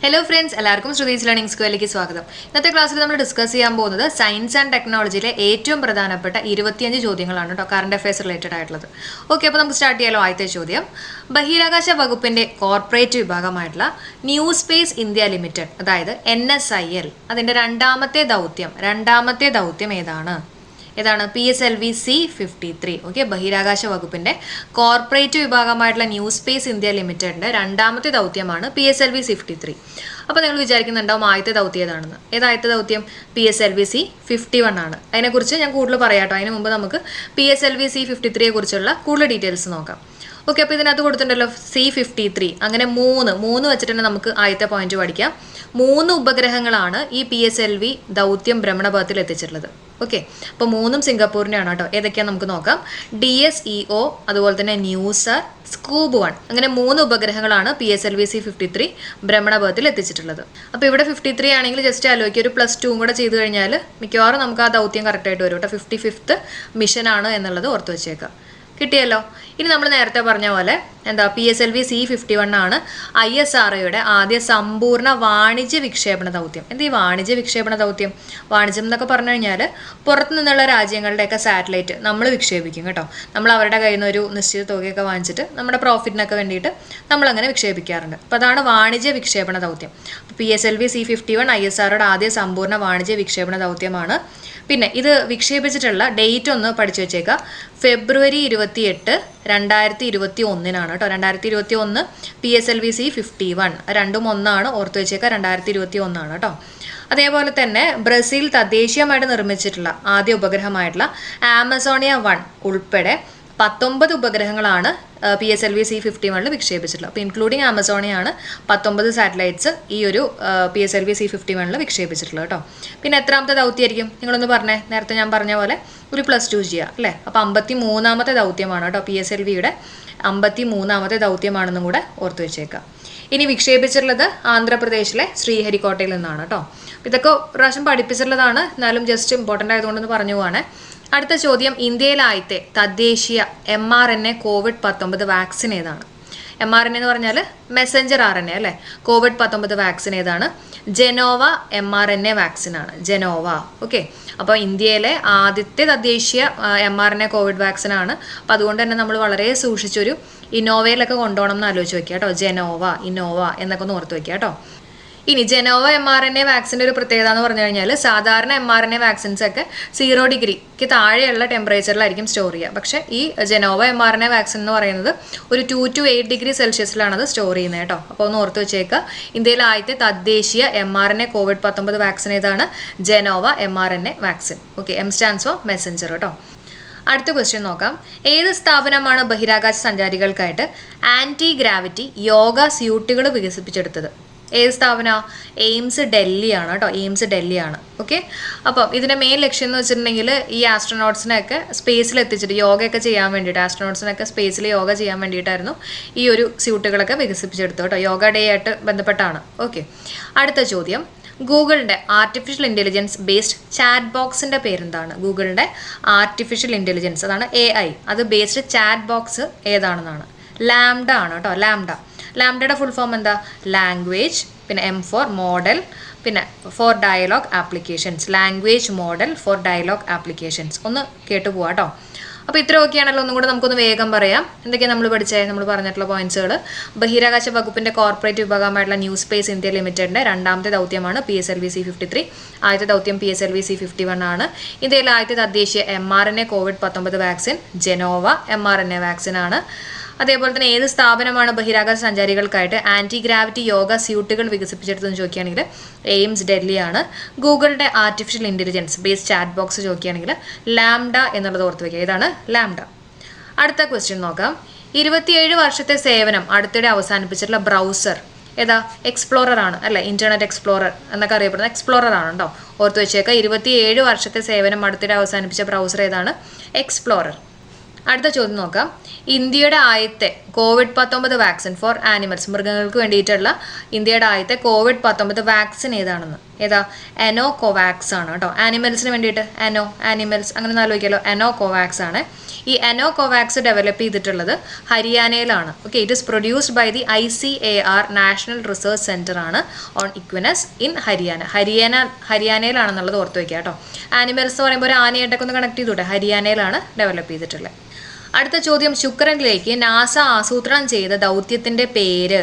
Hello friends എല്ലാവർക്കും Shruthi's learning സ്കൂളിലേക്ക് സ്വാഗതം. ഇന്നത്തെ ക്ലാസ്സിൽ നമ്മൾ ഡിസ്കസ് ചെയ്യാൻ പോകുന്നത് സയൻസ് ആൻഡ് ടെക്നോളജിയിലെ ഏറ്റവും പ്രധാനപ്പെട്ട ഇരുപത്തിയഞ്ച് ചോദ്യങ്ങളാണ് കേട്ടോ കറണ്ട് അഫയേഴ്സ് റിലേറ്റഡ് ആയിട്ടുള്ളത്. ഓക്കെ അപ്പോൾ നമുക്ക് സ്റ്റാർട്ട് ചെയ്യാലോ ആദ്യത്തെ ചോദ്യം. ബഹിരാകാശ വകുപ്പിന്റെ കോർപ്പറേറ്റ് വിഭാഗമായിട്ടുള്ള ന്യൂ സ്പേസ് ഇന്ത്യ ലിമിറ്റഡ് അതായത് എൻ എസ് ഐ എൽ അതിന്റെ രണ്ടാമത്തെ ദൗത്യം രണ്ടാമത്തെ ദൗത്യം ഏതാണ്? ഏതാണ് P S L V C fifty three okay ബഹിരാകാശ വകുപ്പിന്റെ കോർപ്പറേറ്റ് വിഭാഗമായിട്ടുള്ള ന്യൂ സ്പേസ് ഇന്ത്യ ലിമിറ്റഡിന്റെ രണ്ടാമത്തെ ദൗത്യമാണ് P S L V fifty three അപ്പോൾ നിങ്ങൾ വിചാരിക്കുന്നുണ്ടാവും ആദ്യത്തെ ദൗത്യം ഏതാണെന്ന്. ഏതാദ്യത്തെ ദൗത്യം? P S L V C fifty one ആണ്. അതിനെക്കുറിച്ച് ഞാൻ കൂടുതൽ പറയാട്ടോ. അതിന് മുമ്പ് നമുക്ക് P S L V C fifty ത്രീയെ കുറിച്ചുള്ള കൂടുതൽ ഡീറ്റെയിൽസ് നോക്കാം. ഓക്കെ അപ്പോൾ ഇതിനകത്ത് കൊടുത്തിട്ടുണ്ടല്ലോ സി ഫിഫ്റ്റി ത്രീ അങ്ങനെ മൂന്ന് മൂന്ന് വെച്ചിട്ട് തന്നെ നമുക്ക് ആദ്യത്തെ പോയിന്റ് പഠിക്കാം. മൂന്ന് ഉപഗ്രഹങ്ങളാണ് ഈ പി എസ് എൽ വി ദൗത്യം ഭ്രമണപഥത്തിൽ എത്തിച്ചിട്ടുള്ളത്. ഓക്കെ അപ്പോൾ മൂന്നും സിംഗപ്പൂരിന്റെയാണ് കേട്ടോ. ഏതൊക്കെയാണ് നമുക്ക് നോക്കാം. ഡി എസ് ഇ ഒ അതുപോലെ തന്നെ ന്യൂസർ സ്കൂബ് വൺ. അങ്ങനെ മൂന്ന് ഉപഗ്രഹങ്ങളാണ് P S L V C fifty three ഭ്രമണപഥത്തിൽ എത്തിച്ചിട്ടുള്ളത്. അപ്പോൾ ഇവിടെ ഫിഫ്റ്റി ത്രീ ആണെങ്കിൽ ജസ്റ്റ് ആലോചിക്കുക ഒരു പ്ലസ് ടൂവും കൂടെ ചെയ്തു കഴിഞ്ഞാൽ മിക്കവാറും നമുക്ക് ആ ദൗത്യം കറക്റ്റായിട്ട് വരും കേട്ടോ. ഫിഫ്റ്റി ഫിഫ്ത്ത് മിഷനാണ് എന്നുള്ളത് ഓർത്ത് വെച്ചേക്കാം. കിട്ടിയല്ലോ? ഇനി നമ്മൾ നേരത്തെ പറഞ്ഞ പോലെ എന്താ P S L V C fifty one ആണ് ഐ എസ് ആർ ഒയുടെ ആദ്യ സമ്പൂർണ വാണിജ്യ വിക്ഷേപണ ദൗത്യം. എന്ത് ഈ വാണിജ്യ വിക്ഷേപണ ദൗത്യം? വാണിജ്യം എന്നൊക്കെ പറഞ്ഞു കഴിഞ്ഞാൽ പുറത്തു നിന്നുള്ള രാജ്യങ്ങളുടെയൊക്കെ സാറ്റലൈറ്റ് നമ്മൾ വിക്ഷേപിക്കും കേട്ടോ. നമ്മൾ അവരുടെ കയ്യിൽ നിന്ന് ഒരു നിശ്ചിത തുകയൊക്കെ വാങ്ങിച്ചിട്ട് നമ്മുടെ പ്രോഫിറ്റിനൊക്കെ വേണ്ടിയിട്ട് നമ്മളങ്ങനെ വിക്ഷേപിക്കാറുണ്ട്. അപ്പോൾ അതാണ് വാണിജ്യ വിക്ഷേപണ ദൗത്യം. P S L V C fifty one I S ആറുടെ ആദ്യ സമ്പൂർണ വാണിജ്യ വിക്ഷേപണ ദൗത്യമാണ്. പിന്നെ ഇത് വിക്ഷേപിച്ചിട്ടുള്ള ഡേറ്റ് ഒന്ന് പഠിച്ചു വെച്ചേക്കാം. ഫെബ്രുവരി ഇരുപത്തി എട്ട് രണ്ടായിരത്തി ഇരുപത്തി ഒന്നിനാണ് കേട്ടോ. രണ്ടായിരത്തി ഇരുപത്തി ഒന്ന് P S L V C fifty one രണ്ടും ഒന്നാണ് ഓർത്തു വെച്ചേക്കുക രണ്ടായിരത്തി ഇരുപത്തി ഒന്നാണ് കേട്ടോ. അതേപോലെ തന്നെ ബ്രസീൽ തദ്ദേശീയമായിട്ട് നിർമ്മിച്ചിട്ടുള്ള ആദ്യ ഉപഗ്രഹമായിട്ടുള്ള ആമസോണിയ വൺ ഉൾപ്പെടെ പത്തൊമ്പത് ഉപഗ്രഹങ്ങളാണ് P S L V C fifty വണ്ണിൽ വിക്ഷേപിച്ചിട്ടുള്ളത്. അപ്പോൾ ഇൻക്ലൂഡിങ് ആമസോണിയാണ് പത്തൊമ്പത് സാറ്റലൈറ്റ്സ് ഈ ഒരു P S L V C fifty വണ്ണിൽ വിക്ഷേപിച്ചിട്ടുള്ളത് കേട്ടോ. പിന്നെ എത്രാമത്തെ ദൗത്യമായിരിക്കും? നിങ്ങളൊന്ന് പറഞ്ഞേ. നേരത്തെ ഞാൻ പറഞ്ഞ പോലെ ഒരു പ്ലസ് ടു ചെയ്യുക അല്ലേ? അപ്പോൾ അമ്പത്തി മൂന്നാമത്തെ ദൗത്യമാണ് കേട്ടോ പി എസ് എൽ വിയുടെ അമ്പത്തി മൂന്നാമത്തെ ദൗത്യമാണെന്നും കൂടെ ഓർത്തു വെച്ചേക്കാം. ഇനി വിക്ഷേപിച്ചിട്ടുള്ളത് ആന്ധ്രാപ്രദേശിലെ ശ്രീഹരിക്കോട്ടയിൽ നിന്നാണ് കേട്ടോ. ഇതൊക്കെ പ്രാവശ്യം പഠിപ്പിച്ചിട്ടുള്ളതാണ്. എന്നാലും ജസ്റ്റ് ഇമ്പോർട്ടന്റ് ആയതുകൊണ്ടൊന്ന് പറഞ്ഞു പോവാണ്. അടുത്ത ചോദ്യം ഇന്ത്യയിലായത്തെ തദ്ദേശീയ M R N A covid പത്തൊമ്പത് വാക്സിൻ ഏതാണ്? എം ആർ എൻ എന്ന് പറഞ്ഞാൽ മെസ്സഞ്ചർ ആർ എൻ എ അല്ലേ? കോവിഡ് പത്തൊമ്പത് വാക്സിൻ ഏതാണ്? Gennova M R N A vaccine ആണ് ജനോവ. ഓക്കെ അപ്പോൾ ഇന്ത്യയിലെ ആദ്യത്തെ തദ്ദേശീയ M R N A covid vaccine ആണ്. അപ്പോൾ അതുകൊണ്ട് തന്നെ നമ്മൾ വളരെ സൂക്ഷിച്ചൊരു ഇന്നോവയിലൊക്കെ കൊണ്ടുപോകണം എന്ന് ആലോചിച്ച് വെക്കുക കേട്ടോ. ജെനോവ ഇന്നോവ എന്നൊക്കെ ഒന്ന് ഓർത്ത് വെക്കുക കേട്ടോ. ഇനി Gennova M R N A വാക്സിന്റെ ഒരു പ്രത്യേകത എന്ന് പറഞ്ഞു കഴിഞ്ഞാൽ സാധാരണ M R N A vaccines ഒക്കെ സീറോ ഡിഗ്രിക്ക് താഴെയുള്ള ടെമ്പറേച്ചറിലായിരിക്കും സ്റ്റോർ ചെയ്യുക. പക്ഷേ ഈ Gennova M R N A vaccine എന്ന് പറയുന്നത് ഒരു ടു ടു എയ്റ്റ് ഡിഗ്രി സെൽഷ്യസിലാണ് അത് സ്റ്റോർ ചെയ്യുന്നത് കേട്ടോ. അപ്പോൾ ഒന്ന് ഓർത്ത് വെച്ചേക്കുക. ഇന്ത്യയിലെ ആദ്യത്തെ തദ്ദേശീയ M R N A covid പത്തൊമ്പത് വാക്സിൻ ഏതാണ്? Gennova M R N A vaccine okay M stands for messenger കേട്ടോ. അടുത്ത ക്വസ്റ്റ്യൻ നോക്കാം. ഏത് സ്ഥാപനമാണ് ബഹിരാകാശ സഞ്ചാരികൾക്കായിട്ട് ആന്റി ഗ്രാവിറ്റി യോഗ സ്യൂട്ടുകൾ വികസിപ്പിച്ചെടുത്തത്? ഏത് സ്ഥാപന? എയിംസ് ഡൽഹിയാണ് കേട്ടോ. എയിംസ് ഡൽഹിയാണ്. ഓക്കെ അപ്പം ഇതിന്റെ മെയിൻ ലക്ഷ്യം എന്ന് വെച്ചിട്ടുണ്ടെങ്കിൽ ഈ ആസ്ട്രോനോട്ട്സിനെയൊക്കെ സ്പേസിൽ എത്തിച്ചിട്ട് യോഗയൊക്കെ ചെയ്യാൻ വേണ്ടിയിട്ട് ആസ്ട്രോനോട്ട്സിനൊക്കെ സ്പേസിൽ യോഗ ചെയ്യാൻ വേണ്ടിയിട്ടായിരുന്നു ഈ ഒരു സ്യൂട്ടുകളൊക്കെ വികസിപ്പിച്ചെടുത്തു കേട്ടോ. യോഗ ഡേ ആയിട്ട് ബന്ധപ്പെട്ടാണ്. ഓക്കെ അടുത്ത ചോദ്യം. ഗൂഗിളിന്റെ ആർട്ടിഫിഷ്യൽ ഇന്റലിജൻസ് ബേസ്ഡ് ചാറ്റ് ബോക്സിന്റെ പേരെന്താണ്? ഗൂഗിളിന്റെ ആർട്ടിഫിഷ്യൽ ഇന്റലിജൻസ് അതാണ് എ ഐ അത് ബേസ്ഡ് ചാറ്റ് ബോക്സ് ഏതാണെന്നാണ്? ലാംഡ ആണ് കേട്ടോ. ലാംഡ ലാംഡയുടെ ഫുൾ ഫോം എന്താ? ലാംഗ്വേജ് പിന്നെ എം ഫോർ മോഡൽ പിന്നെ for dialogue applications language model for dialogue applications ഒന്ന് കേട്ടു പോവാം കേട്ടോ അപ്പോൾ ഇത്രയൊക്കെയാണല്ലോ. ഒന്നും കൂടെ നമുക്കൊന്ന് വേഗം പറയാം. എന്തൊക്കെയാണ് നമ്മൾ പഠിച്ചത് നമ്മൾ പറഞ്ഞിട്ടുള്ള പോയിന്റ്സുകൾ ബഹിരാകാശ വകുപ്പിന്റെ കോർപ്പറേറ്റ് വിഭാഗമായിട്ടുള്ള ന്യൂ സ്പേസ് ഇന്ത്യ ലിമിറ്റഡിന്റെ രണ്ടാമത്തെ ദൗത്യമാണ് P S L V C fifty three ആദ്യത്തെ ദൗത്യം P S L V C fifty one ആണ്. ഇന്ത്യയിലെ ആദ്യത്തെ തദ്ദേശീയ M R N A covid പത്തൊമ്പത് vaccine Gennova M R N A vaccine ആണ്. അതേപോലെ തന്നെ ഏത് സ്ഥാപനമാണ് ബഹിരാകാശ സഞ്ചാരികൾക്കായിട്ട് ആന്റി ഗ്രാവിറ്റി യോഗ സ്യൂട്ടുകൾ വികസിപ്പിച്ചെടുത്തെന്ന് ചോദിക്കുകയാണെങ്കിൽ എയിംസ് ഡൽഹിയാണ്. ഗൂഗിളിന്റെ artificial intelligence base chat box ചോദിക്കുകയാണെങ്കിൽ ലാംഡ എന്നുള്ളത് ഓർത്ത് വയ്ക്കുക ഇതാണ് ലാംഡ. അടുത്ത ക്വസ്റ്റ്യൻ നോക്കാം. ഇരുപത്തിയേഴ് വർഷത്തെ സേവനം അടുത്തിടെ അവസാനിപ്പിച്ചിട്ടുള്ള ബ്രൗസർ ഏതാ? എക്സ്പ്ലോറർ ആണ്. അല്ലേ? ഇന്റർനെറ്റ് എക്സ്പ്ലോറർ എന്നൊക്കെ അറിയപ്പെടുന്ന എക്സ്പ്ലോറർ ആണ് കേട്ടോ. ഓർത്ത് വെച്ചേക്കുക. ഇരുപത്തിയേഴ് വർഷത്തെ സേവനം അടുത്തിടെ അവസാനിപ്പിച്ച ബ്രൗസർ ഏതാണ്? എക്സ്പ്ലോറർ അടുത്ത ചോദ്യം നോക്കാം. ഇന്ത്യയുടെ ആദ്യത്തെ കോവിഡ് പത്തൊമ്പത് വാക്സിൻ ഫോർ ആനിമൽസ് മൃഗങ്ങൾക്ക് വേണ്ടിയിട്ടുള്ള ഇന്ത്യയുടെ ആദ്യത്തെ കോവിഡ് പത്തൊമ്പത് വാക്സിൻ ഏതാണെന്ന്? ഏതാ? എനോ കോവാക്സ് ആണ് കേട്ടോ. ആനിമൽസിന് വേണ്ടിയിട്ട് എനോ ആനിമൽസ് അങ്ങനെ നാലോക്കിയല്ലോ എനോ കോവാക്സ് ആണ്. ഈ എനോ കോവാക്സ് ഡെവലപ്പ് ചെയ്തിട്ടുള്ളത് ഹരിയാനയിലാണ്. Okay it is produced by the I C A R national research centre ആണ് on equines in Haryana Haryana ഹരിയാനയിലാണെന്നുള്ളത് ഓർത്ത് വയ്ക്കുക കേട്ടോ. ആനിമൽസ് എന്ന് പറയുമ്പോൾ ഒരു ആനയായിട്ടൊക്കെ ഒന്ന് കണക്ട് ചെയ്തൂട്ടെ ഹരിയാനയിലാണ് ഡെവലപ്പ് ചെയ്തിട്ടുള്ളത്. അടുത്ത ചോദ്യം ശുക്രനിലേക്ക് നാസ ആസൂത്രണം ചെയ്ത ദൗത്യത്തിന്റെ പേര്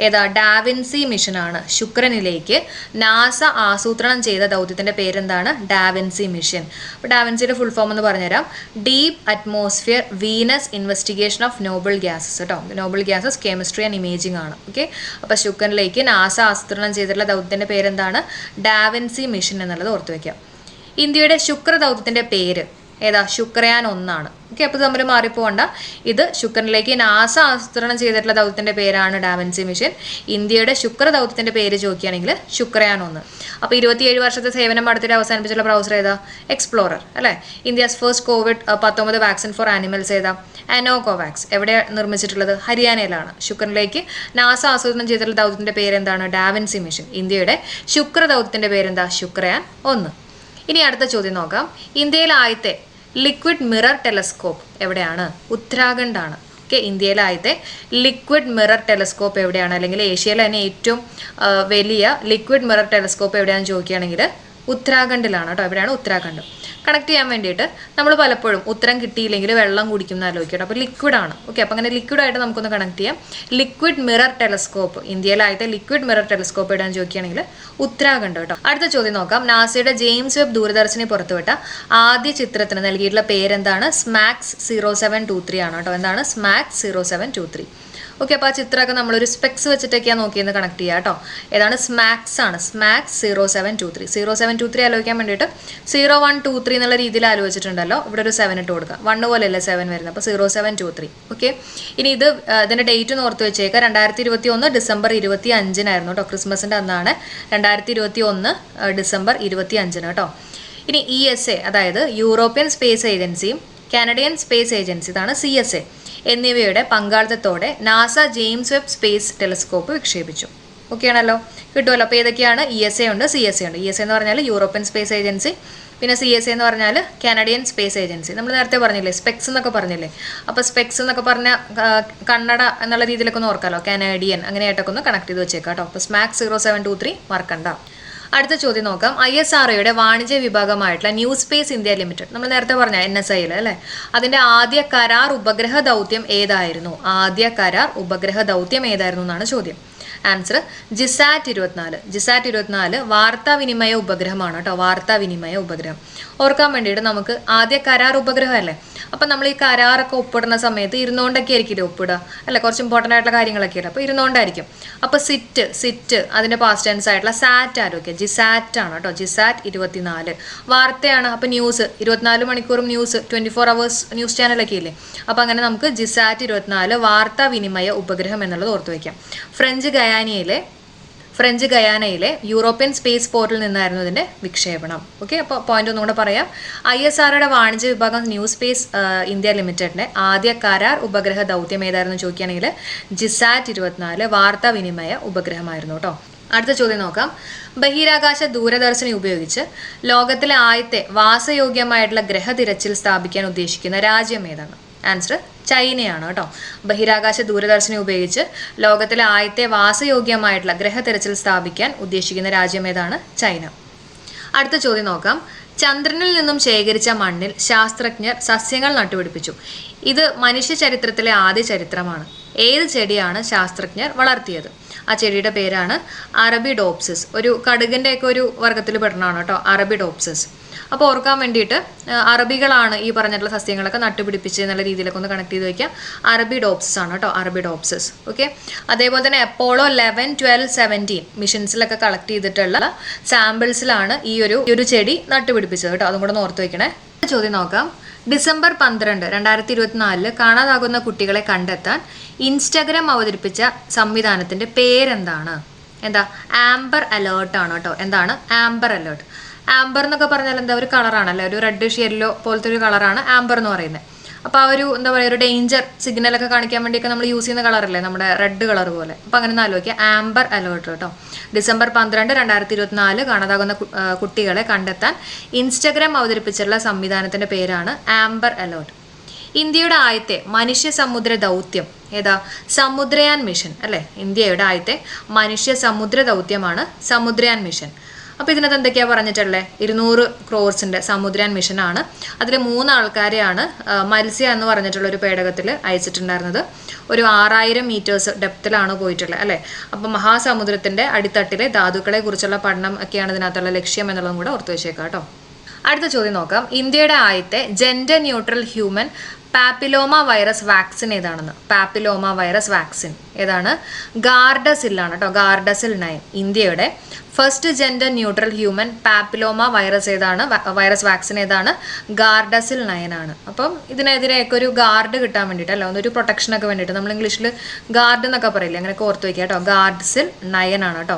ഏതാ? ഡാവിൻസി മിഷനാണ് ശുക്രനിലേക്ക് നാസ ആസൂത്രണം ചെയ്ത ദൗത്യത്തിന്റെ പേരെന്താണ്? DAVINCI mission. അപ്പോൾ ഡാവിൻസിയുടെ ഫുൾ ഫോം എന്ന് പറഞ്ഞുതരാം. Deep atmosphere Venus investigation of noble gases കേട്ടോ noble gases chemistry and imaging ആണ്. ഓക്കെ അപ്പോൾ ശുക്രനിലേക്ക് നാസ ആസൂത്രണം ചെയ്തിട്ടുള്ള ദൗത്യത്തിന്റെ പേരെന്താണ്? ഡാവിൻസി മിഷൻ എന്നുള്ളത് ഓർത്ത് വയ്ക്കാം ഇന്ത്യയുടെ ശുക്ര ദൗത്യത്തിന്റെ പേര് ഏതാ ശുക്രയാൻ ഒന്നാണ്. ഓക്കെ അപ്പോൾ തമ്മിൽ മാറിപ്പോണ്ട ഇത് ശുക്രനിലേക്ക് നാസ ആസൂത്രണം ചെയ്തിട്ടുള്ള ദൗത്യത്തിന്റെ പേരാണ് ഡാവൻസി മിഷൻ. ഇന്ത്യയുടെ ശുക്ര ദൗത്യത്തിന്റെ പേര് ചോദിക്കുകയാണെങ്കിൽ ശുക്രയാൻ ഒന്ന്. അപ്പോൾ ഇരുപത്തിയേഴ് വർഷത്തെ സേവനം നടത്തിയിട്ട് അവസാനിപ്പിച്ചുള്ള ബ്രൗസർ ഏതാ? എക്സ്പ്ലോറർ അല്ലേ? ഇന്ത്യസ് ഫസ്റ്റ് കോവിഡ് പത്തൊമ്പത് വാക്സിൻ ഫോർ ആനിമൽസ് ഏതാ? അനോ കോവാക്സ് എവിടെ നിർമ്മിച്ചിട്ടുള്ളത്? ഹരിയാനയിലാണ്. ശുക്രനിലേക്ക് നാസ ആസൂത്രണം ചെയ്തിട്ടുള്ള ദൗത്യത്തിന്റെ പേരെന്താണ്? DAVINCI mission. ഇന്ത്യയുടെ ശുക്ര ദൗത്യത്തിന്റെ പേരെന്താ? ശുക്രയാൻ ഒന്ന്. ഇനി അടുത്ത ചോദ്യം നോക്കാം. ഇന്ത്യയിലെ ആദ്യത്തെ ലിക്വിഡ് മിറർ ടെലസ്കോപ്പ് എവിടെയാണ്? ഉത്തരാഖണ്ഡ് ആണ് ഓക്കെ ഇന്ത്യയിലെ ആദ്യത്തെ ലിക്വിഡ് മിറർ ടെലസ്കോപ്പ് എവിടെയാണ്? അല്ലെങ്കിൽ ഏഷ്യയിലെ തന്നെ ഏറ്റവും വലിയ ലിക്വിഡ് മിറർ ടെലസ്കോപ്പ് എവിടെയാണെന്ന് ചോദിക്കുകയാണെങ്കിൽ ഉത്തരാഖണ്ഡിലാണ് കേട്ടോ. എവിടെയാണ്? ഉത്തരാഖണ്ഡ്. കണക്ട് ചെയ്യാൻ വേണ്ടിയിട്ട് നമ്മൾ പലപ്പോഴും ഉത്തരം കിട്ടിയില്ലെങ്കിൽ വെള്ളം കുടിക്കും എന്ന് അപ്പോൾ ലിക്വിഡ് ആണ്. ഓക്കെ അപ്പോൾ അങ്ങനെ ലിക്വിഡ് ആയിട്ട് നമുക്കൊന്ന് കണക്ട് ചെയ്യാം. ലിക്വിഡ് മിറർ ടെലസ്കോപ്പ് ഇന്ത്യയിലായിട്ട് ലിക്വിഡ് മിറർ ടെലസ്കോപ്പ് ഇടാൻ ചോദിക്കുകയാണെങ്കിൽ ഉത്തരാഖണ്ഡ് കേട്ടോ. അടുത്ത ചോദ്യം നോക്കാം. നാസയുടെ ജെയിംസ് വെബ് ദൂരദർശിനി പുറത്തുവിട്ട ആദ്യ ചിത്രത്തിന് നൽകിയിട്ടുള്ള പേരെന്താണ്? SMACS zero seven two three ആണ് കേട്ടോ. എന്താണ്? SMACS zero seven two three. Okay അപ്പോൾ ആ ചിത്രമൊക്കെ നമ്മളൊരു സ്പെക്സ് വെച്ചിട്ടൊക്കെയാണ് നോക്കിയെന്ന് കണക്ട് ചെയ്യുക കേട്ടോ ഏതാണ്? സ്മാക്സ് ആണ്. SMACS zero seven two three zero seven two three ആലോചിക്കാൻ വേണ്ടിയിട്ട് സീറോ വൺ ടു ത്രീ എന്നുള്ള രീതിയിൽ ആലോചിച്ചിട്ടുണ്ടല്ലോ. ഇവിടെ ഒരു സെവൻ ഇട്ട് കൊടുക്കുക വണ്ണ് പോലെയല്ലേ സെവൻ വരുന്നത്? അപ്പോൾ zero seven two three okay? ഇനി ഇത് ഇതിന്റെ ഡേറ്റ് ഓർത്ത് വെച്ചേക്കുക രണ്ടായിരത്തി ഇരുപത്തി ഒന്ന് ഡിസംബർ ഇരുപത്തി അഞ്ചിനായിരുന്നു കേട്ടോ ക്രിസ്മസിന്റെ അന്നാണ്. രണ്ടായിരത്തി ഇരുപത്തി ഒന്ന് ഡിസംബർ ഇരുപത്തി അഞ്ചിന് കേട്ടോ ഇനി ഇ എസ് എ അതായത് യൂറോപ്യൻ സ്പേസ് ഏജൻസിയും കാനഡിയൻ സ്പേസ് ഏജൻസി ഇതാണ് സി എസ് എ എന്നിവയുടെ പങ്കാളിത്തത്തോടെ NASA James Webb space telescope വിക്ഷേപിച്ചു. Okay ആണല്ലോ? കിട്ടുമല്ലോ. അപ്പോൾ ഏതൊക്കെയാണ്? ഇ എസ് എ ഉണ്ട് സി എസ് എ ഉണ്ട്. ഇ എസ് എന്ന് പറഞ്ഞാൽ യൂറോപ്യൻ സ്പേസ് ഏജൻസി പിന്നെ സി എസ് എന്ന് പറഞ്ഞാൽ കാനഡിയൻ സ്പേസ് ഏജൻസി. നമ്മൾ നേരത്തെ പറഞ്ഞില്ലേ സ്പെക്സ് എന്നൊക്കെ പറഞ്ഞില്ലേ? അപ്പോൾ സ്പെക്സ് എന്നൊക്കെ പറഞ്ഞ കന്നഡ എന്നുള്ള രീതിയിലൊക്കെ ഒന്ന് ഓർക്കാമല്ലോ കാനഡിയൻ അങ്ങനെയായിട്ടൊക്കെ ഒന്ന് കണക്ട് ചെയ്ത് വെച്ചേക്കാം കേട്ടോ അപ്പോൾ SMACS zero seven two three മറക്കണ്ട. അടുത്ത ചോദ്യം നോക്കാം. ഐ എസ് ആർ ഒയുടെ വാണിജ്യ വിഭാഗമായിട്ടുള്ള ന്യൂ സ്പേസ് ഇന്ത്യ ലിമിറ്റഡ്. നമ്മൾ നേരത്തെ പറഞ്ഞ എൻ എസ് ഐയിൽ അല്ലേ? അതിന്റെ ആദ്യ കരാർ ഉപഗ്രഹ ദൗത്യം ഏതായിരുന്നു? ആദ്യ കരാർ ഉപഗ്രഹ ദൗത്യം ഏതായിരുന്നു എന്നാണ് ചോദ്യം. ആൻസർ ജിസാറ്റ് ഇരുപത്തിനാല്. ജിസാറ്റ് ഇരുപത്തിനാല് വാർത്താവിനിമയ ഉപഗ്രഹമാണ് കേട്ടോ. വാർത്താവിനിമയ ഉപഗ്രഹം. ഓർക്കാൻ വേണ്ടിയിട്ട് നമുക്ക് ആദ്യ കരാർ ഉപഗ്രഹം അല്ലേ അപ്പം നമ്മൾ ഈ കരാറൊക്കെ ഒപ്പിടുന്ന സമയത്ത് ഇരുന്നുകൊണ്ടൊക്കെ ആയിരിക്കില്ലേ ഒപ്പിടുക? അല്ലെ? കുറച്ച് ഇമ്പോർട്ടന്റ് ആയിട്ടുള്ള കാര്യങ്ങളൊക്കെ അല്ലേ അപ്പോൾ ഇരുന്നുകൊണ്ടായിരിക്കും അപ്പോൾ സിറ്റ് സിറ്റ് അതിന്റെ പാസ്റ്റ് ടെൻസ് ആയിട്ടുള്ള സാറ്റ് ആരോഗ്യം ജിസാറ്റ് ആണ് കേട്ടോ. ജിസാറ്റ് ഇരുപത്തിനാല്. വാർത്തയാണ്. അപ്പോൾ ന്യൂസ് ഇരുപത്തിനാല് മണിക്കൂറും news twenty four hours news ചാനലൊക്കെ ഇല്ലേ? അപ്പോൾ അങ്ങനെ നമുക്ക് ജിസാറ്റ് ഇരുപത്തിനാല് വാർത്താ വിനിമയ ഉപഗ്രഹം എന്നുള്ളത് ഓർത്ത് വയ്ക്കാം ഫ്രഞ്ച് ഗയാനയിലെ ഫ്രഞ്ച് ഗയാനയിലെ യൂറോപ്യൻ സ്പേസ് പോർട്ടിൽ നിന്നായിരുന്നു ഇതിന്റെ വിക്ഷേപണം. ഓക്കെ അപ്പോൾ പോയിന്റ് ഒന്നും കൂടെ പറയാം. ഐ എസ് ആറുടെ വാണിജ്യ വിഭാഗം ന്യൂ സ്പേസ് ഇന്ത്യ ലിമിറ്റഡിന്റെ ആദ്യ കരാർ ഉപഗ്രഹ ദൗത്യം ഏതായിരുന്നു ചോദിക്കുകയാണെങ്കിൽ ജിസാറ്റ് ഇരുപത്തിനാല് വാർത്താവിനിമയ ഉപഗ്രഹമായിരുന്നു കേട്ടോ. അടുത്ത ചോദ്യം നോക്കാം. ബഹിരാകാശ ദൂരദർശിനി ഉപയോഗിച്ച് ലോകത്തിലെ ആദ്യത്തെ വാസയോഗ്യമായിട്ടുള്ള ഗ്രഹതിരച്ചിൽ സ്ഥാപിക്കാൻ ഉദ്ദേശിക്കുന്ന രാജ്യം ഏതാണ്? ആൻസർ ചൈനയാണ് കേട്ടോ. ബഹിരാകാശ ദൂരദർശിനി ഉപയോഗിച്ച് ലോകത്തിലെ ആദ്യത്തെ വാസയോഗ്യമായിട്ടുള്ള ഗ്രഹ തിരച്ചിൽ സ്ഥാപിക്കാൻ ഉദ്ദേശിക്കുന്ന രാജ്യം ഏതാണ്? ചൈന. അടുത്ത ചോദ്യം നോക്കാം. ചന്ദ്രനിൽ നിന്നും ശേഖരിച്ച മണ്ണിൽ ശാസ്ത്രജ്ഞർ സസ്യങ്ങൾ നട്ടുപിടിപ്പിച്ചു. ഇത് മനുഷ്യ ചരിത്രത്തിലെ ആദ്യ ചരിത്രമാണ്. ഏത് ചെടിയാണ് ശാസ്ത്രജ്ഞർ വളർത്തിയത്? ആ ചെടിയുടെ പേരാണ് അറബിഡോപ്സിസ്. ഒരു കടുകിന്റെ ഒക്കെ ഒരു വർഗത്തിൽ പെടണമാണ് കേട്ടോ അറബിഡോപ്സിസ്. അപ്പോൾ ഓർക്കാൻ വേണ്ടിയിട്ട് അറബികളാണ് ഈ പറഞ്ഞിട്ടുള്ള സസ്യങ്ങളൊക്കെ നട്ടുപിടിപ്പിച്ച് എന്നുള്ള രീതിയിലൊക്കെ ഒന്ന് കണക്ട് ചെയ്ത് വയ്ക്കാം അറബിഡോപ്സിസ് ആണ് കേട്ടോ അറബി ഡോപ്സസ് ഓക്കെ അതേപോലെ തന്നെ അപ്പോളോ ലെവൻ ട്വൽവ് സെവന്റീൻ മിഷൻസിലൊക്കെ കളക്ട് ചെയ്തിട്ടുള്ള സാമ്പിൾസിലാണ് ഈ ഒരു ഈ ഒരു ചെടി നട്ടുപിടിപ്പിച്ചത് കേട്ടോ. അതും കൂടെ ഓർത്ത് വയ്ക്കണേ ചോദ്യം നോക്കാം. ഡിസംബർ പന്ത്രണ്ട് രണ്ടായിരത്തി ഇരുപത്തിനാലിൽ കാണാതാകുന്ന കുട്ടികളെ കണ്ടെത്താൻ ഇൻസ്റ്റഗ്രാം അവതരിപ്പിച്ച സംവിധാനത്തിന്റെ പേരെന്താണ്? എന്താ? ആംബർ അലേർട്ട് ആണ് കേട്ടോ. എന്താണ്? Amber alert. ആംബർ എന്നൊക്കെ പറഞ്ഞാൽ എന്താ ഒരു കളറാണല്ലേ ഒരു റെഡിഷ് യെല്ലോ പോലത്തെ ഒരു കളറാണ് ആംബർ എന്ന് പറയുന്നത്. അപ്പോൾ ആ ഒരു എന്താ പറയുക ഒരു ഡേഞ്ചർ സിഗ്നൽ ഒക്കെ കാണിക്കാൻ വേണ്ടിയൊക്കെ നമ്മൾ യൂസ് ചെയ്യുന്ന കളറല്ലേ നമ്മുടെ റെഡ് കളർ പോലെ. അപ്പോൾ അങ്ങനെ ഒന്ന് ആലോചിക്കുക ആംബർ അലേർട്ട് കേട്ടോ. ഡിസംബർ പന്ത്രണ്ട് രണ്ടായിരത്തി ഇരുപത്തിനാല് കാണാതാകുന്ന കുട്ടികളെ കണ്ടെത്താൻ ഇൻസ്റ്റഗ്രാം അവതരിപ്പിച്ചിട്ടുള്ള സംവിധാനത്തിന്റെ പേരാണ് ആംബർ അലേർട്ട്. ഇന്ത്യയുടെ ആദ്യത്തെ മനുഷ്യ സമുദ്ര ദൗത്യം ഏതാ? സമുദ്രയാൻ മിഷൻ അല്ലേ? ഇന്ത്യയുടെ ആദ്യത്തെ മനുഷ്യ സമുദ്ര ദൗത്യമാണ് സമുദ്രയാൻ മിഷൻ. അപ്പോൾ ഇതിനകത്ത് എന്തൊക്കെയാണ് പറഞ്ഞിട്ടുള്ളത് ഇരുന്നൂറ് ക്രോർസിന്റെ സമുദ്രയാൻ മിഷനാണ് അതിൽ മൂന്ന് ആൾക്കാരെയാണ് മത്സ്യ എന്ന് പറഞ്ഞിട്ടുള്ള ഒരു പേടകത്തിൽ അയച്ചിട്ടുണ്ടായിരുന്നത്. ഒരു ആറായിരം മീറ്റേഴ്സ് ഡെപ്തിലാണ് പോയിട്ടുള്ളത് അല്ലേ? അപ്പോൾ മഹാസമുദ്രത്തിന്റെ അടിത്തട്ടിലെ ധാതുക്കളെ കുറിച്ചുള്ള പഠനം ഒക്കെയാണ് ഇതിനകത്തുള്ള ലക്ഷ്യം എന്നുള്ളതും കൂടെ ഓർത്ത് വെച്ചേക്കാം കേട്ടോ അടുത്ത ചോദ്യം നോക്കാം. ഇന്ത്യയുടെ ആദ്യത്തെ gender neutral human papilloma virus vaccine ഏതാണെന്ന്? പാപ്പിലോമ വൈറസ് വാക്സിൻ ഏതാണ്? ഗാർഡസിൽ ആണ് കേട്ടോ ഗാർഡസിൽ നയൻ ഇന്ത്യയുടെ first gender neutral human papilloma virus ഏതാണ്? വൈറസ് വാക്സിൻ ഏതാണ്? ഗാർഡസിൽ നയനാണ്. അപ്പം ഇതിനെതിരെയൊക്കെ ഒരു ഗാർഡ് കിട്ടാൻ വേണ്ടിയിട്ട് അല്ല പ്രൊട്ടക്ഷൻ പ്രൊട്ടക്ഷനൊക്കെ വേണ്ടിയിട്ട് നമ്മൾ ഇംഗ്ലീഷിൽ ഗാർഡ് എന്നൊക്കെ പറയില്ല? അങ്ങനെ ഓർത്ത് വയ്ക്കുക കേട്ടോ. ഗാർഡസിൽ നയനാണ് കേട്ടോ.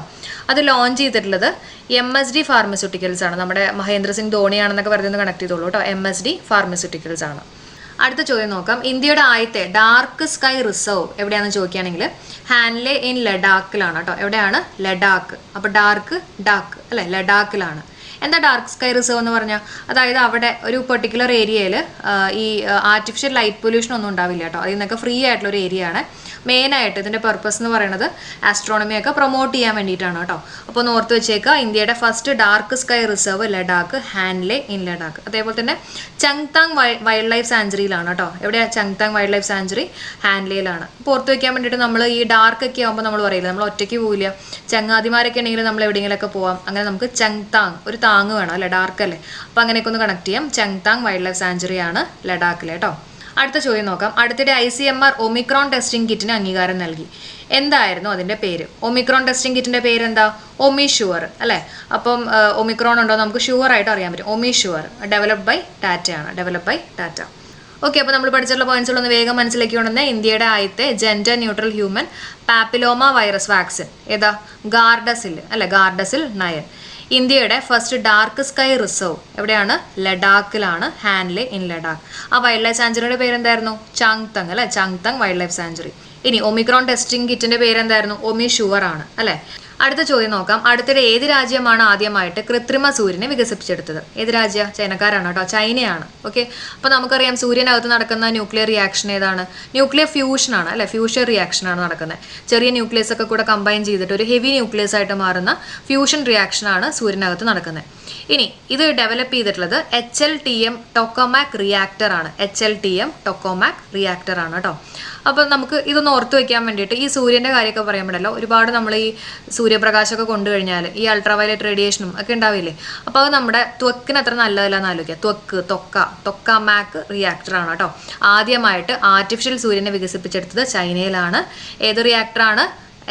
അത് ലോഞ്ച് ചെയ്തിട്ടുള്ളത് എം എസ് ഡി ഫാർമസ്യൂട്ടിക്കൽസ് ആണ്. നമ്മുടെ മഹേന്ദ്ര സിംഗ് ധോണിയാണെന്നൊക്കെ പറയുന്നത് കണക്ട് ചെയ്തോളൂ കേട്ടോ. എം എസ് ഡി ഫാർമസ്യൂട്ടിക്കൽസ് ആണ്. അടുത്ത ചോദ്യം നോക്കാം. ഇന്ത്യയുടെ ആദ്യത്തെ ഡാർക്ക് സ്കൈ റിസർവ് എവിടെയാണെന്ന് ചോദിക്കുകയാണെങ്കിൽ ഹാൻലെ ഇൻ ലഡാക്കിലാണ് കേട്ടോ. എവിടെയാണ്? ലഡാക്ക്. അപ്പോൾ ഡാർക്ക് ഡാക്ക് അല്ലെ? ലഡാക്കിലാണ്. എന്താ ഡാർക്ക് സ്കൈ റിസർവ് എന്ന് പറഞ്ഞാൽ അതായത് അവിടെ ഒരു പെർട്ടിക്കുലർ ഏരിയയിൽ ഈ ആർട്ടിഫിഷ്യൽ ലൈറ്റ് പൊല്യൂഷൻ ഒന്നും ഉണ്ടാവില്ല കേട്ടോ. അതിൽ നിന്നൊക്കെ ഫ്രീ ആയിട്ടുള്ള ഒരു ഏരിയ ആണ്. മെയിനായിട്ട് ഇതിന്റെ പർപ്പസ് എന്ന് പറയുന്നത് ആസ്ട്രോണമിയൊക്കെ പ്രൊമോട്ട് ചെയ്യാൻ വേണ്ടിയിട്ടാണ് കേട്ടോ. അപ്പോൾ നോർത്ത് വെച്ചേക്കുക ഇന്ത്യയുടെ first dark sky reserve Ladakh Hanle in Ladakh. അതേപോലെ തന്നെ ചങ്താങ് വൈൽഡ് ലൈഫ് സാഞ്ചുറിയിലാണ് കേട്ടോ. എവിടെയാണ് ചങ്താങ് വൈൽഡ് ലൈഫ് സാഞ്ചുറി ഹാൻലെയിലാണ്. അപ്പോൾ ഓർത്ത് വയ്ക്കാൻ വേണ്ടിയിട്ട് നമ്മൾ ഈ ഡാർക്ക് ഒക്കെ ആകുമ്പോൾ നമ്മൾ പറയില്ല നമ്മൾ ഒറ്റയ്ക്ക് പോവില്ല. ചങ്ങാതിമാരൊക്കെ ഉണ്ടെങ്കിൽ നമ്മൾ എവിടെയെങ്കിലുമൊക്കെ പോവാം. അങ്ങനെ നമുക്ക് ചങ്താങ് ഒരു താങ് വേണം അല്ലേ? ഡാർക്ക് അല്ലേ? അപ്പോൾ അങ്ങനെയൊക്കെ ഒന്ന് കണക്ട് ചെയ്യാം. ചെങ്താങ് വൈൽഡ് ലൈഫ് സാഞ്ചുറിയാണ് ലഡാക്കിൽ കേട്ടോ അടുത്ത ചോദ്യം നോക്കാം. അടുത്തിടെ I C M R Omicron testing കിറ്റിന് അംഗീകാരം നൽകി. എന്തായിരുന്നു അതിന്റെ പേര്? ഒമിക്രോൺ ടെസ്റ്റിംഗ് കിറ്റിന്റെ പേരെന്താ? ഒമി ഷുവർ അല്ലേ? അപ്പം ഒമിക്രോൺ ഉണ്ടോ നമുക്ക് ഷുവർ ആയിട്ട് അറിയാൻ പറ്റും. ഒമി ഷുവർ ഡെവലപ്ഡ് ബൈ ടാറ്റയാണ് ഡെവലപ്ഡ് ബൈ ടാറ്റ ഓക്കെ അപ്പോൾ നമ്മൾ പഠിച്ചിട്ടുള്ള പോയിന്റ്സുകളൊന്ന് വേഗം മനസ്സിലാക്കിക്കൊണ്ടെന്ന് ഇന്ത്യയുടെ ആദ്യത്തെ gender neutral human papilloma virus vaccine ഏതാ? ഗാർഡസിൽ അല്ലെ? Gardasil nine. ഇന്ത്യയുടെ ഫസ്റ്റ് ഡാർക്ക് സ്കൈ റിസർവ് എവിടെയാണ്? ലഡാക്കിലാണ് ഹാൻലെ ഇൻ ലഡാക്ക്. ആ വൈൽഡ് ലൈഫ് സാഞ്ചുറിയുടെ പേരെന്തായിരുന്നു? ചാങ്തങ് അല്ലെ? ചാങ്തങ് വൈൽഡ് ലൈഫ് സാഞ്ചുറി ഇനി ഒമിക്രോൺ ടെസ്റ്റിംഗ് കിറ്റിന്റെ പേരെന്തായിരുന്നു? ഒമി ഷുവർ ആണ് അല്ലെ? അടുത്ത ചോദ്യം നോക്കാം. അടുത്തിടെ ഏത് രാജ്യമാണ് ആദ്യമായിട്ട് കൃത്രിമ സൂര്യനെ വികസിപ്പിച്ചെടുത്തത്? ഏത് രാജ്യ? ചൈനക്കാരാണ് കേട്ടോ. ചൈനയാണ്. ഓക്കെ അപ്പോൾ നമുക്കറിയാം സൂര്യനകത്ത് നടക്കുന്ന ന്യൂക്ലിയർ റിയാക്ഷൻ ഏതാണ്? ന്യൂക്ലിയർ ഫ്യൂഷൻ ആണ് അല്ലെ? ഫ്യൂഷൻ റിയാക്ഷൻ ആണ് നടക്കുന്നത്. ചെറിയ ന്യൂക്ലിയസ് ഒക്കെ കൂടെ കമ്പൈൻ ചെയ്തിട്ട് ഒരു ഹെവി ന്യൂക്ലിയസ് ആയിട്ട് മാറുന്ന ഫ്യൂഷൻ റിയാക്ഷൻ ആണ് സൂര്യനകത്ത് നടക്കുന്നത്. ഇനി ഇത് ഡെവലപ്പ് ചെയ്തിട്ടുള്ളത് H L T M tokamak reactor ആണ്. H L T M tokamak reactor ആണ് കേട്ടോ. അപ്പോൾ നമുക്ക് ഇതൊന്ന് ഓർത്ത് വെക്കാൻ വേണ്ടിയിട്ട് ഈ സൂര്യന്റെ കാര്യമൊക്കെ പറയുമ്പോഴല്ലോ ഒരുപാട് നമ്മൾ ഈ സൂര്യപ്രകാശമൊക്കെ കൊണ്ടു കഴിഞ്ഞാൽ ഈ അൾട്രാവയലറ്റ് റേഡിയേഷനും ഒക്കെ ഉണ്ടാവില്ലേ? അപ്പോൾ അത് നമ്മുടെ ത്വക്കിന് അത്ര നല്ലതല്ലെന്ന് ആലോചിക്കുക. ത്വക്ക് തൊക്ക തൊക്കാമാക്ക് റിയാക്ടർ ആണ് കേട്ടോ. ആദ്യമായിട്ട് ആർട്ടിഫിഷ്യൽ സൂര്യനെ വികസിപ്പിച്ചെടുത്തത് ചൈനയിലാണ്. ഏത് റിയാക്ടറാണ്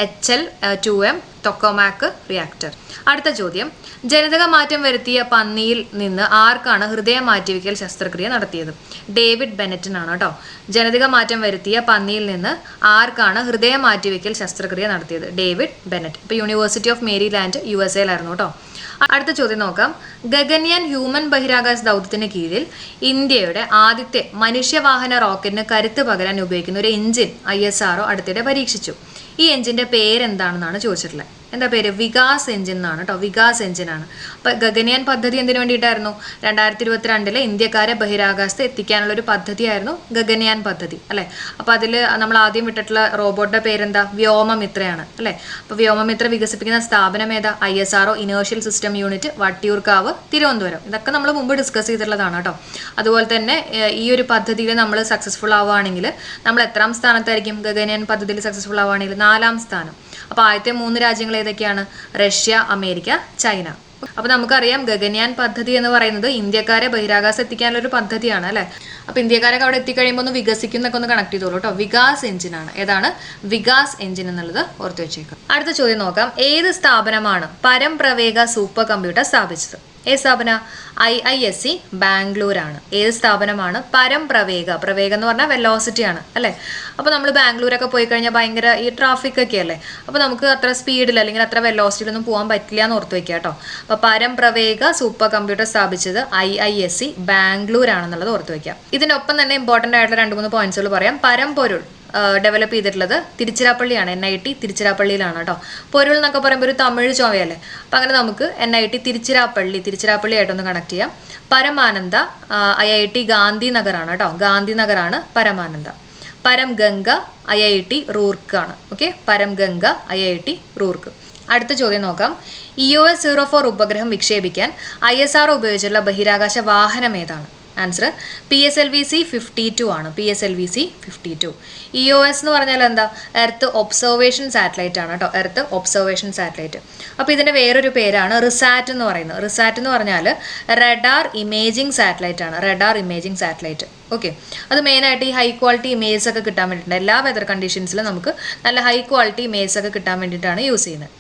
H L two M tokamak reactor അടുത്ത ചോദ്യം. ജനിതക മാറ്റം വരുത്തിയ പന്നിയിൽ നിന്ന് ആർക്കാണ് ഹൃദയ മാറ്റിവെക്കൽ ശസ്ത്രക്രിയ നടത്തിയത്? ഡേവിഡ് ബെനറ്റിനാണ് കേട്ടോ. ജനിതക മാറ്റം വരുത്തിയ പന്നിയിൽ നിന്ന് ആർക്കാണ് ഹൃദയ മാറ്റിവെക്കൽ ശസ്ത്രക്രിയ നടത്തിയത്? David Bennett. ഇപ്പോൾ university of Maryland U S എയിലായിരുന്നു കേട്ടോ. അടുത്ത ചോദ്യം നോക്കാം. ഗഗൻയാൻ ഹ്യൂമൻ ബഹിരാകാശ ദൗത്യത്തിന് കീഴിൽ ഇന്ത്യയുടെ ആദ്യത്തെ മനുഷ്യവാഹന റോക്കറ്റിന് കരുത്ത് പകരാൻ ഉപയോഗിക്കുന്ന ഒരു എഞ്ചിൻ ഐ എസ് ആർഒ അടുത്തിടെ പരീക്ഷിച്ചു. ഈ എഞ്ചിന്റെ പേരെന്താണെന്നാണ് ചോദിച്ചിട്ടുള്ളത്? എന്താ പേര്? വികാസ് എഞ്ചിൻ എന്നാണ് കേട്ടോ വികാസ് എഞ്ചിനാണ് അപ്പോൾ ഗഗനയാൻ പദ്ധതി എന്തിനു വേണ്ടിയിട്ടായിരുന്നു? രണ്ടായിരത്തി ഇരുപത്തിരണ്ടിലെ ഇന്ത്യക്കാരെ ബഹിരാകാശത്ത് എത്തിക്കാനുള്ള ഒരു പദ്ധതിയായിരുന്നു ഗഗനയാൻ പദ്ധതി അല്ലേ? അപ്പോൾ അതിൽ നമ്മൾ ആദ്യം വിട്ടിട്ടുള്ള റോബോട്ടിന്റെ പേരെന്താ? വ്യോമമിത്രയാണ് അല്ലേ? അപ്പോൾ വ്യോമമിത്ര വികസിപ്പിക്കുന്ന സ്ഥാപനം ഏതാ? I S R O inertial system unit Vattiyoorkavu Thiruvananthapuram. ഇതൊക്കെ നമ്മൾ മുമ്പ് ഡിസ്കസ് ചെയ്തിട്ടുള്ളതാണ് കേട്ടോ അതുപോലെ തന്നെ ഈ ഒരു പദ്ധതിയിൽ നമ്മൾ സക്സസ്ഫുൾ ആവുകയാണെങ്കിൽ നമ്മൾ എത്രാം സ്ഥാനത്തായിരിക്കും ഗഗനയാൻ പദ്ധതിയിൽ സക്സസ്ഫുൾ ആവുകയാണെങ്കിൽ? നാലാം സ്ഥാനം. അപ്പോൾ ആദ്യത്തെ മൂന്ന് രാജ്യങ്ങൾ ഏതൊക്കെയാണ്? Russia America China. അപ്പോൾ നമുക്കറിയാം ഗഗൻയാൻ പദ്ധതി എന്ന് പറയുന്നത് ഇന്ത്യക്കാരെ ബഹിരാകാശം എത്തിക്കാനുള്ള ഒരു പദ്ധതിയാണ് അല്ലേ? അപ്പോൾ ഇന്ത്യക്കാരൊക്കെ അവിടെ എത്തിക്കഴിയുമ്പോൾ ഒന്ന് വികസിക്കുന്നൊക്കെ ഒന്ന് കണക്ട് ചെയ്തോളൂ കേട്ടോ വികാസ് എഞ്ചിനാണ് ഏതാണ്? വികാസ് എഞ്ചിൻ എന്നുള്ളത് ഓർത്തു വെച്ചേക്കാം. അടുത്ത ചോദ്യം നോക്കാം. ഏത് സ്ഥാപനമാണ് പരംപ്രവേഗ സൂപ്പർ കമ്പ്യൂട്ടർ സ്ഥാപിച്ചത്? ഏത് സ്ഥാപന? ഐ ഐ എസ് സി ബാംഗ്ലൂരാണ്. ഏത് സ്ഥാപനമാണ് പരം പ്രവേഗ പ്രവേഗ എന്ന് പറഞ്ഞാൽ വെലോസിറ്റി ആണ്. അല്ലേ? അപ്പോൾ നമ്മൾ ബാംഗ്ലൂരൊക്കെ പോയി കഴിഞ്ഞാൽ ഭയങ്കര ഈ ട്രാഫിക് ഒക്കെ അല്ലേ? അപ്പോൾ നമുക്ക് അത്ര സ്പീഡിൽ അല്ലെങ്കിൽ അത്ര വെലോസിറ്റിയിലൊന്നും പോകാൻ പറ്റില്ല എന്ന് ഓർത്ത് വെക്കുക കേട്ടോ അപ്പോൾ പരമ്പ്രവേഗ സൂപ്പർ കമ്പ്യൂട്ടർ സ്ഥാപിച്ചത് I I S C Bangalore ആണെന്നുള്ളത് ഓർത്ത് വെക്കുക ഇതിനൊപ്പം തന്നെ ഇമ്പോർട്ടന്റ് ആയിട്ടുള്ള രണ്ട് മൂന്ന് പോയിന്റ്സുകൾ പറയാം. പരമ്പൊരുൾ ഡെവലപ്പ് ചെയ്തിട്ടുള്ളത് തിരുച്ചിരാപ്പള്ളിയാണ് എൻ ഐ ടി തിരുച്ചിരാപ്പള്ളിയിലാണ് കേട്ടോ പൊരുൾ എന്നൊക്കെ പറയുമ്പോൾ ഒരു തമിഴ് ചോവയല്ലേ അപ്പം അങ്ങനെ നമുക്ക് N I T Tiruchirappalli Tiruchirappalli ആയിട്ടൊന്ന് കണക്ട് ചെയ്യാം. പരമാനന്ദ ഐ ഐ ടി ഗാന്ധിനഗറാണ് കേട്ടോ ഗാന്ധിനഗറാണ് പരമാനന്ദ. Param Ganga I I T Roorkee ആണ് okay Param Ganga I I T Roorkee. അടുത്ത ചോദ്യം നോക്കാം. E O S zero four ഉപഗ്രഹം വിക്ഷേപിക്കാൻ ഐ എസ് ആർ ഉപയോഗിച്ചുള്ള ബഹിരാകാശ വാഹനം ഏതാണ്? Answer P S L V C fifty two ആണ്. P S L V C fifty two E O S എന്ന് പറഞ്ഞാൽ എന്താ? എർത്ത് ഒബ്സർവേഷൻ സാറ്റലൈറ്റ് ആണ് കേട്ടോ. എർത്ത് ഒബ്സർവേഷൻ സാറ്റലൈറ്റ് അപ്പോൾ ഇതിന്റെ വേറൊരു പേരാണ് റിസാറ്റ് എന്ന് പറയുന്നത്. റിസാറ്റ് എന്ന് പറഞ്ഞാൽ റെഡാർ ഇമേജിംഗ് സാറ്റലൈറ്റ് ആണ്. റെഡാർ ഇമേജിംഗ് സാറ്റലൈറ്റ് ഓക്കെ അത് മെയിനായിട്ട് ഈ ഹൈ ക്വാളിറ്റി ഇമേജസ് ഒക്കെ കിട്ടാൻ വേണ്ടിയിട്ടുണ്ട്. എല്ലാ വെതർ കണ്ടീഷൻസിലും നമുക്ക് നല്ല ഹൈ ക്വാളിറ്റി ഇമേജസ് ഒക്കെ കിട്ടാൻ വേണ്ടിയിട്ടാണ് യൂസ് ചെയ്യുന്നത്.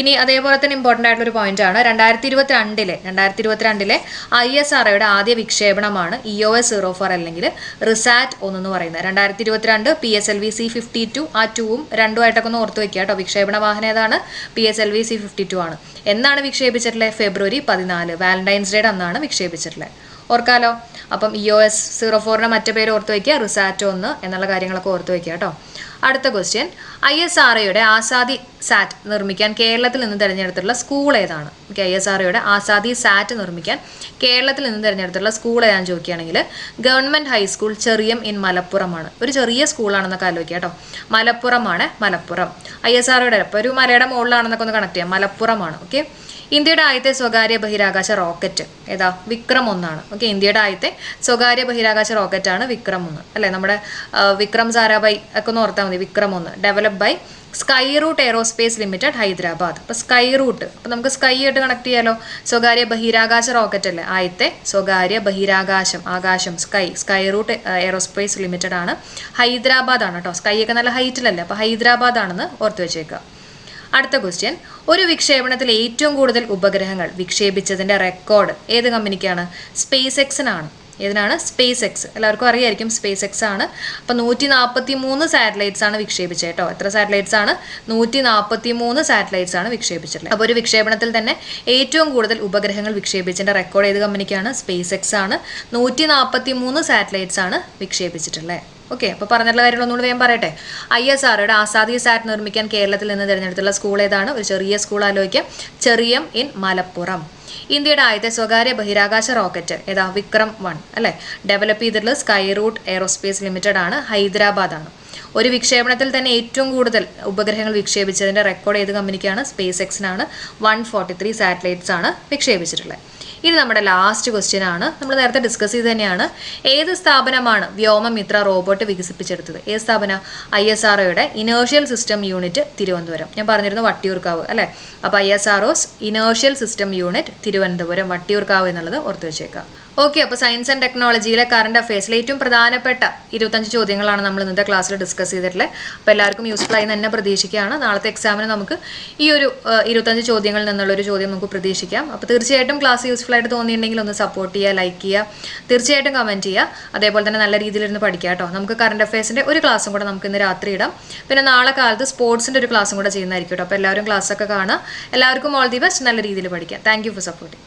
ഇനി അതേപോലെ തന്നെ ഇമ്പോർട്ടന്റ് ആയിട്ടുള്ള ഒരു പോയിന്റ് ആണ്. രണ്ടായിരത്തി ഇരുപത്തി രണ്ടിലെ രണ്ടായിരത്തി ഇരുപത്തിരണ്ടിലെ ഐ എസ് ആർഒയുടെ ആദ്യ വിക്ഷേപണമാണ് E O S zero four അല്ലെങ്കിൽ റിസാറ്റ് ഒന്നെന്ന് പറയുന്നത്. രണ്ടായിരത്തി ഇരുപത്തിരണ്ട് P S L V C fifty two ആ ടൂവും രണ്ടുമായിട്ടൊക്കെ ഒന്ന് ഓർത്ത് വെക്കുക കേട്ടോ. വിക്ഷേപണ വാഹനം ഏതാണ്? P S L V C fifty two ആണ്. എന്നാണ് വിക്ഷേപിച്ചിട്ടുള്ളത്? ഫെബ്രുവരി പതിനാല് വാലന്റൈൻസ് ഡേയുടെ അന്നാണ് വിക്ഷേപിച്ചിട്ടുള്ളത്. ഓർക്കാലോ? അപ്പം ഇ ഒ എസ് സീറോ ഫോറിന്റെ മറ്റു പേര് ഓർത്ത് വയ്ക്കുക റിസാറ്റ് ഒന്ന് എന്നുള്ള കാര്യങ്ങളൊക്കെ ഓർത്ത് വയ്ക്കുക കേട്ടോ. അടുത്ത ക്വസ്റ്റ്യൻ ഐ എസ് ആർ ഒയുടെ ആസാദി സാറ്റ് നിർമ്മിക്കാൻ കേരളത്തിൽ നിന്ന് തിരഞ്ഞെടുത്തിട്ടുള്ള സ്കൂൾ ഏതാണ്? ഓക്കെ ഐ എസ് ആർ ഒയുടെ ആസാദി സാറ്റ് നിർമ്മിക്കാൻ കേരളത്തിൽ നിന്ന് തിരഞ്ഞെടുത്തിട്ടുള്ള സ്കൂൾ ഏതാണെന്ന് ചോദിക്കുകയാണെങ്കിൽ government high school Cheriyam in മലപ്പുറമാണ്. ഒരു ചെറിയ സ്കൂളാണെന്നൊക്കെ ആലോചിക്കുക കേട്ടോ. മലപ്പുറമാണ് മലപ്പുറം. ഐ എസ് ആർ ഒയുടെ ഒരു മലയുടെ മുകളിലാണെന്നൊക്കെ ഒന്ന് കണക്ട് ചെയ്യാം. മലപ്പുറമാണ്. ഓക്കെ ഇന്ത്യയുടെ ആദ്യത്തെ സ്വകാര്യ ബഹിരാകാശ റോക്കറ്റ്. ഏതാ? വിക്രം ഒന്നാണ്. ഓക്കെ ഇന്ത്യയുടെ ആദ്യത്തെ സ്വകാര്യ ബഹിരാകാശ റോക്കറ്റ് ആണ് വിക്രം ഒന്ന്. അല്ലേ? നമ്മുടെ വിക്രം സാരാഭായ് ഒക്കെ ഒന്ന് ഓർത്താൽ മതി. വിക്രം ഒന്ന്. Develop by Skyroot aerospace limited Hyderabad. അപ്പോൾ സ്കൈ റൂട്ട് അപ്പോൾ നമുക്ക് സ്കൈ ആയിട്ട് കണക്ട് ചെയ്യാലോ? സ്വകാര്യ ബഹിരാകാശ റോക്കറ്റ് അല്ലേ? ആദ്യത്തെ സ്വകാര്യ ബഹിരാകാശം ആകാശം sky sky root aerospace limited ആണ്. ഹൈദരാബാദ് ആണ് കേട്ടോ. സ്കൈ ഒക്കെ നല്ല ഹൈറ്റിലല്ലേ? അപ്പോൾ ഹൈദരാബാദ് ആണെന്ന് ഓർത്ത് വെച്ചേക്കുക അടുത്ത ക്വസ്റ്റ്യൻ ഒരു വിക്ഷേപണത്തിൽ ഏറ്റവും കൂടുതൽ ഉപഗ്രഹങ്ങൾ വിക്ഷേപിച്ചതിന്റെ റെക്കോർഡ് ഏത് കമ്പനിക്കാണ്? സ്പേസ് എക്സിനാണ് ഏതിനാണ്? സ്പേസ് എക്സ് എല്ലാവർക്കും അറിയായിരിക്കും സ്പേസ് എക്സ് ആണ്. അപ്പോൾ നൂറ്റി നാൽപ്പത്തി മൂന്ന് സാറ്റലൈറ്റ്സ് ആണ് വിക്ഷേപിച്ചത് കേട്ടോ. എത്ര സാറ്റലൈറ്റ്സ് ആണ്? നൂറ്റി നാൽപ്പത്തി മൂന്ന് സാറ്റലൈറ്റ്സ് ആണ് വിക്ഷേപിച്ചിട്ടുള്ളത്. അപ്പോൾ ഒരു വിക്ഷേപണത്തിൽ തന്നെ ഏറ്റവും കൂടുതൽ ഉപഗ്രഹങ്ങൾ വിക്ഷേപിച്ചതിന്റെ റെക്കോർഡ് ഏത് കമ്പനിക്കാണ്? സ്പേസ് എക്സ് ആണ്. നൂറ്റി നാൽപ്പത്തി മൂന്ന് സാറ്റലൈറ്റ്സ് ആണ് വിക്ഷേപിച്ചിട്ടുള്ളത്. ഓക്കെ അപ്പോൾ പറഞ്ഞിട്ടുള്ള കാര്യങ്ങൾ ഒന്നുകൂടി ഞാൻ പറയട്ടെ. ഐ എസ് ആറുടെ ആസാദി സാറ്റ് നിർമ്മിക്കാൻ കേരളത്തിൽ നിന്ന് തിരഞ്ഞെടുത്തുള്ള സ്കൂൾ ഏതാണ്? ഒരു ചെറിയ സ്കൂൾ ആലോചിക്കാം. ചെറിയം ഇൻ മലപ്പുറം. ഇന്ത്യയുടെ ആദ്യത്തെ സ്വകാര്യ ബഹിരാകാശ റോക്കറ്റ് ഏതാ? വിക്രം വൺ അല്ലേ? ഡെവലപ്പ് ചെയ്തിട്ടുള്ള സ്കൈ റൂട്ട് എയറോസ്പേസ് ലിമിറ്റഡ് ആണ് ഹൈദരാബാദ് ആണ്. ഒരു വിക്ഷേപണത്തിൽ തന്നെ ഏറ്റവും കൂടുതൽ ഉപഗ്രഹങ്ങൾ വിക്ഷേപിച്ചതിന്റെ റെക്കോർഡ് ഏത് കമ്പനിക്കാണ് സ്പേസ് എക്സിനാണ് വൺ ഫോർട്ടി ത്രീ സാറ്റലൈറ്റ്സ് ആണ് വിക്ഷേപിച്ചിട്ടുള്ളത്. ഇനി നമ്മുടെ ലാസ്റ്റ് ക്വസ്റ്റ്യൻ ആണ്. നമ്മൾ നേരത്തെ ഡിസ്കസ് ചെയ്ത് തന്നെയാണ്. ഏത് സ്ഥാപനമാണ് വ്യോമമിത്ര റോബോട്ട് വികസിപ്പിച്ചെടുത്തത്? ഏത് സ്ഥാപനം? ഐ എസ് ആർ ഒയുടെ ഇനേഴ്ഷ്യൽ സിസ്റ്റം യൂണിറ്റ് തിരുവനന്തപുരം. ഞാൻ പറഞ്ഞിരുന്നു വട്ടിയൂർക്കാവ് അല്ലേ? അപ്പോൾ I S R O's inertial system unit Thiruvananthapuram Vattiyoorkavu എന്നുള്ളത് ഓർത്ത് വെച്ചേക്കാം. ഓക്കെ അപ്പോൾ സയൻസ് ആൻഡ് ടെക്നോളജിയിലെ കറണ്ട് അഫയേഴ്സിലെ ഏറ്റവും പ്രധാനപ്പെട്ട ഇരുപത്തഞ്ച് ചോദ്യങ്ങളാണ് നമ്മൾ ഇന്നത്തെ ക്ലാസ്സിൽ ഡിസ്കസ് ചെയ്തിട്ടുള്ളത് അപ്പോൾ എല്ലാവർക്കും യൂസ്ഫുൾ ആയി തന്നെ പ്രതീക്ഷിക്കുകയാണ്. നാളത്തെ എക്സാമിന് നമുക്ക് ഈ ഒരു ഇരുപത്തഞ്ച് ചോദ്യങ്ങളിൽ നിന്നുള്ളൊരു ചോദ്യം നമുക്ക് പ്രതീക്ഷിക്കാം. അപ്പോൾ തീർച്ചയായിട്ടും ക്ലാസ് യൂസ്ഫുൾ ആയിട്ട് തോന്നിയിട്ടുണ്ടെങ്കിൽ ഒന്ന് സപ്പോർട്ട് ചെയ്യുക ലൈക്ക് ചെയ്യുക തീർച്ചയായിട്ടും കമന്റ് ചെയ്യുക. അതേപോലെ തന്നെ നല്ല രീതിയിലിരുന്ന് പഠിക്കുക കേട്ടോ. നമുക്ക് കറണ്ട് അഫയേഴ്സിന്റെ ഒരു ക്ലാസ്സും കൂടെ നമുക്ക് ഇന്ന് രാത്രി ഇടാം. പിന്നെ നാളെ കാലത്ത് സ്പോർട്സിന്റെ ഒരു ക്ലാസ്സും കൂടെ ചെയ്യുന്നതായിരിക്കും കേട്ടോ. അപ്പോൾ എല്ലാവരും ക്ലാസ്സൊക്കെ കാണുക. എല്ലാവർക്കും ഓൾ ദി ബെസ്റ്റ് നല്ല രീതിയിൽ പഠിക്കാം. Thank for supporting